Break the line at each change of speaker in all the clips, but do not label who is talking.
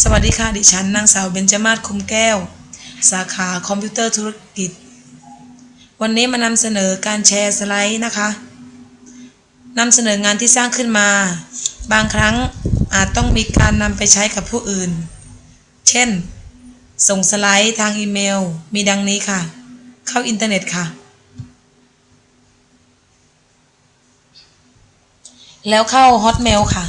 สวัสดีค่ะ ดิฉันนางสาวเบญจมาศคมแก้ว สาขาคอมพิวเตอร์ธุรกิจ วันนี้มานำเสนอการแชร์สไลด์นะคะนำเสนองานที่สร้างขึ้นมา บางครั้งอาจต้องมีการนำไปใช้กับผู้อื่น เช่น ส่งสไลด์ทางอีเมล มีดังนี้ค่ะ เข้าอินเทอร์เน็ตค่ะ แล้วเข้า Hotmail ค่ะ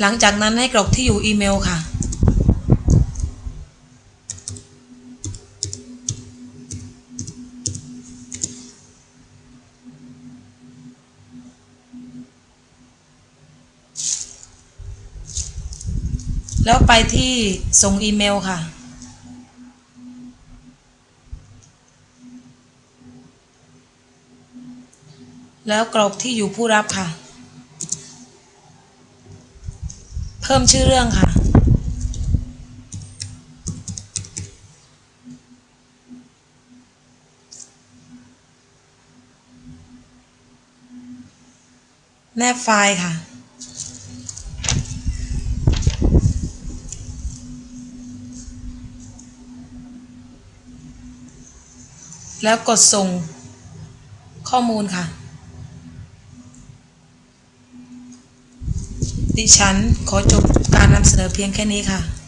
หลังจากนั้นให้กรอกที่อยู่อีเมลค่ะ แล้วไปที่ส่งอีเมลค่ะแล้วกรอกที่อยู่ผู้รับค่ะ เพิ่มชื่อเรื่องค่ะ แนบไฟล์ค่ะแล้วกดส่งข้อมูลค่ะ ดิฉันขอจบการนำเสนอเพียงแค่นี้ค่ะ